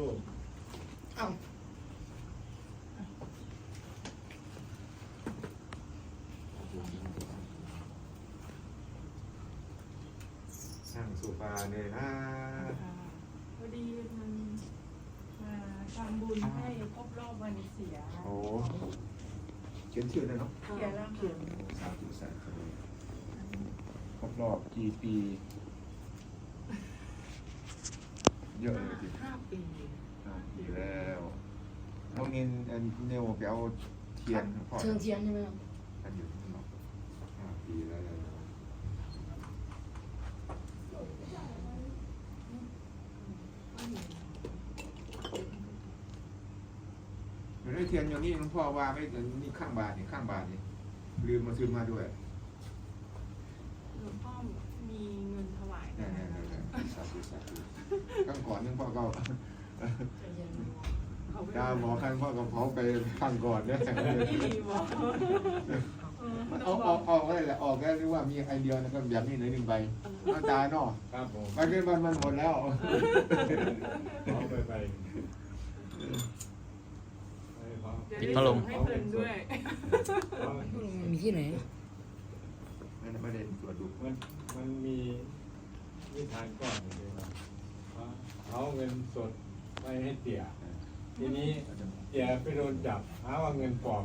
รูปเอ้านั่งโซฟาเนี่ยนะพอดีมันมาทำบุญให้ครบรอบวันเสียโอ้เขียนชื่อเลยเนาะเขียนแล้วค่ะสามสิบสามปีครบรอบกี่ปี เยอะเลยทีห้าปีห้าปีแล้วน้องนินเอ่อเนวไปเอาเทียนพ่อเชิงเทียนใช่ไหมครับกันอยู่ข้างนอกห้าปีแล้วอยู่ในเทียนอยู่นี่หลวงพ่อว่าไม่นี่ข้างบานนี่ข้างบานนี่ลืมมาซื้อมาด้วย หลวงพ่อมีเงินถวาย นี่นี่นี่นี่สาธุสาธุข้างก่อนนึงพ่อก็เขาดาวหมอข้างพ่อกับเขาไปข้างก่อนเนี่ยที่ดีบอกมันออกออกออกได้แหละออกได้หรือว่ามีไอเดียนะครับแบบนี้หน่อยหนึ่งใบน้าตาเนาะครับผมไปเป็นมันมันหมดแล้วพร้อมไปไปปิดพัดลมให้เพิ่นด้วยมีที่ไหนม่ได้ไม่ได้ตรวจดูมันมันมี นิทานก่อนเลยว่าเอาเงินสดไปให้เตี่ยทีนี้เตี่ยไปโดนจับหาว่าเงินปลอม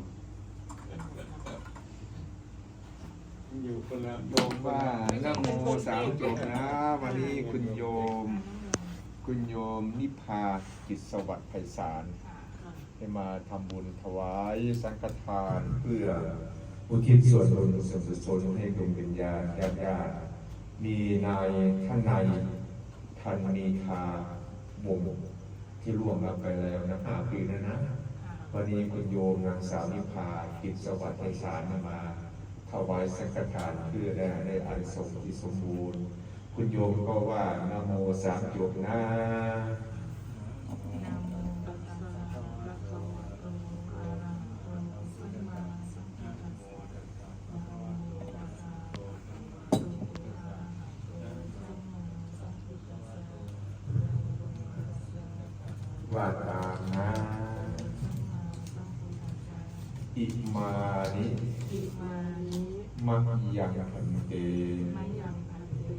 อยู่คนละโยมว่านะโมสามจบนะวันนี้คุณโยม คุณโยมนิพาจิตสวัสดิ์ไพศาลได้มาทำบุญถวายสังฆทานเพื่ออุทิศส่วนบุญส่วนกุศลให้ดวงวิญญาณญาติ มีนายท่านนายทันมีทาวงที่ร่วมกันไปแล้วนะห้าปีแล้วนะ วันนี้คุณโยมนางสาวนิพากิจสวัสดิ์ไพศาลมาถวายสังฆทานเพื่อได้ได้อานิสงส์ที่สมบูรณ์ คุณโยมก็ว่านะโมสามจบนะ ว่าตามนะอิมานิอิมานิมังยังพันเตมะยังพันเต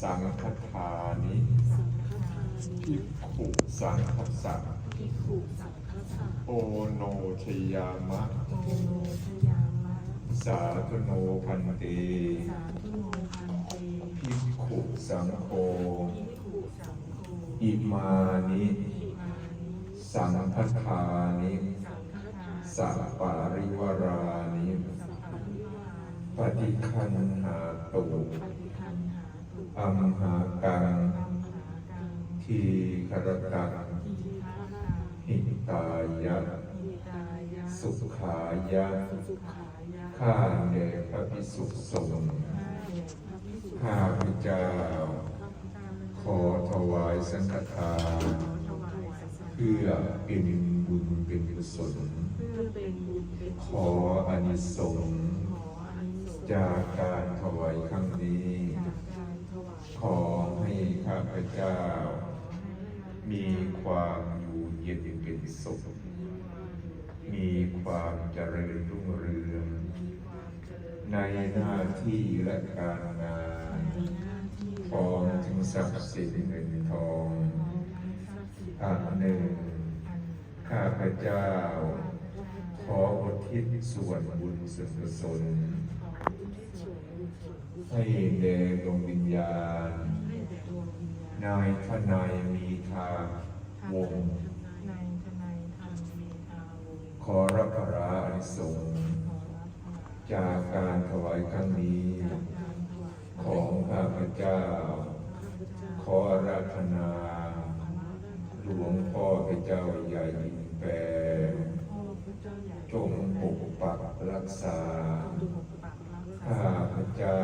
สังฆทานิสังฆทานิภิกขุสังฆสังภิกขุสังฆสะโอโนชยามะโอโนชยามะ สาธุโนพันเตสาธุโมพันเตภิกขุสังโฆภิกขุสังโฆอิมานิอิมานิ สังฆทานิสังฆทานิสัปปาริวารานิปฏิคันหาตุอัมหากังทีคารกังหิตายะ สุขายะ ข้าแด่พระพิสุสงฆ์ข้าแด่พระภิกษุข้าพเจ้า ขอถวายสังฆทาน พื่อเป็นบุญเป็นกุศลขออานิสงส์จากการถวายครั้งนี้ ขอให้ข้าพเจ้า มีความอยู่เย็นเป็นสุขมีความเจริญรุ่งเรือง ในหน้าที่และการงานพร้อมถึงทรัพย์สินเงินทอง อันหนึ่ง ข้าพเจ้า ขออุทิศส่วนบุญส่วนกุศลให้แด่ดวงวิญญาณ นายทนายมีทาวงศ์ในทนายธรรมเมตาวงศ์ขอรับพระอานิสงส์ขอรับพระจากการถวายครั้งนี้จากการถวายของข้าพเจ้าข้าพเจ้าขออาราธนา หลวงพ่อพระเจ้าใหญ่แปรพ่อพระเจ้าใหญ่จงปกปักรักษาจงปกปักรักษาข้าพเจ้า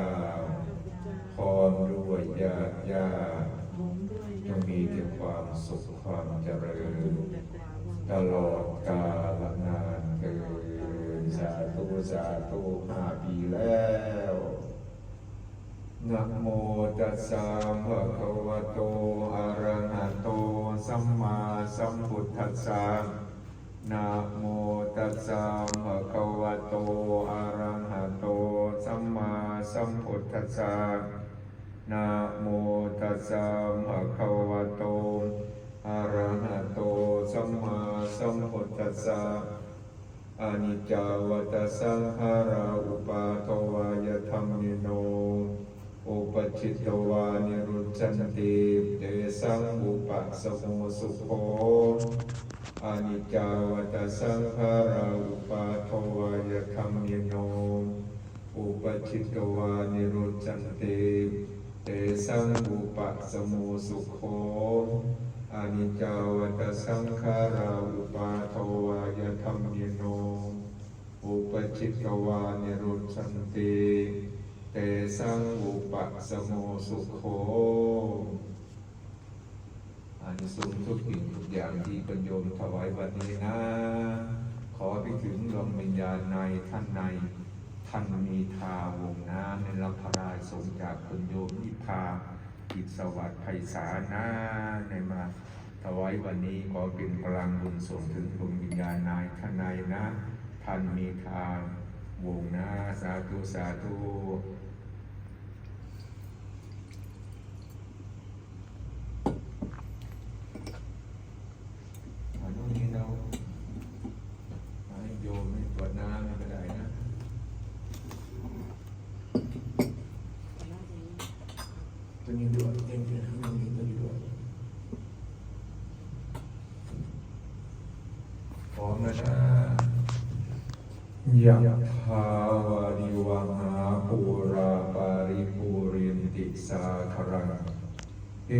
พร้อมด้วยญาติญาติพร้อมด้วยจงมีแต่ความสุขความเจริญแต่ความสุขตลอดกาลนานเกินสาธุสาธุห้าปีแล้วนะโมตัสสะภะคะวะโตอะระหะโต สัมมาสัมพุทธัสสะนะโมตัสสะภะคะวะโตอะระหะโตสัมมาสัมพุทธัสสะนะโมตัสสะภะคะวะโตอะระหะโตสัมมาสัมพุทธัสสะอนิจจาวัตสังขาราอุปาทวายธรรมิโน อุปจิตตวานิรุ จันติเตสังอุปัสสโมสุโขอนิจจาวัตสังขาราอุปาทวายธรรมิโนอุปจิตตวานิรุจันติเตสังอุปัสสโมสุโขอนิจจาวัตสังขาราอุปาทวายธรรมิโนอุปจิตตวานิรุชันติ เตสังอุปัสโมสุโขอานิสงส์ทุกสิ่งทุกอย่างที่ป็นโยมถวายวันนี้นะ ขอไปถึงดวงวิญญาณในท่านในท่านมีทาวงน้ำในรับพราชสงจากคุณโยมนิพาอิสวัสดิ์ไพศาลนะในมาถวายวันนี้ขอเป็นพลังบุญส่งถึงดวงวิญญาณนายท่านในนะ ท่านมีทาง ธุสาธุอันนี้เราให้โยมตรวจน้ำไม่เป็นไรนะตัวนี้ด้วยเต็มที่ทั้งนี้ตัวนี้ด้วยพร้อมนะนะ ยะภาวาริวังหาปูราปาริปูรินติสาครัง เอ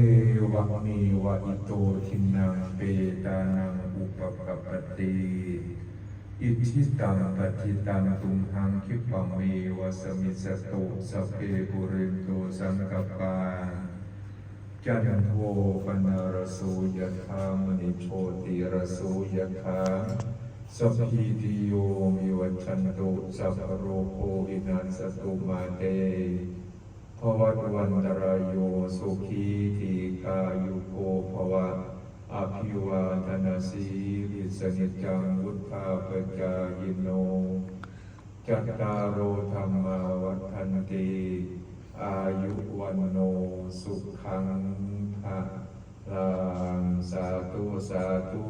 วะเมวะอิโตทินังเปตานังอุปกปติอิทิตังปฏิตังตุมหังคิปะเมวะสมิสสตุสเพปุเรนโตสังกปาจันโทปนารโสยะธามณิโชติรโสยะธาสัพพิติโย วัชชันตุสัพโรโควินัสสตุมาเตภวัตวันตรายโยสุขีทีกายุโกภวะอภิวาทนาสีวิสนิจจังวุธาปจายโนจัตตารโอธรรมาวัฏันติอายุวันโนสุขังภะลังสาธุสาธุ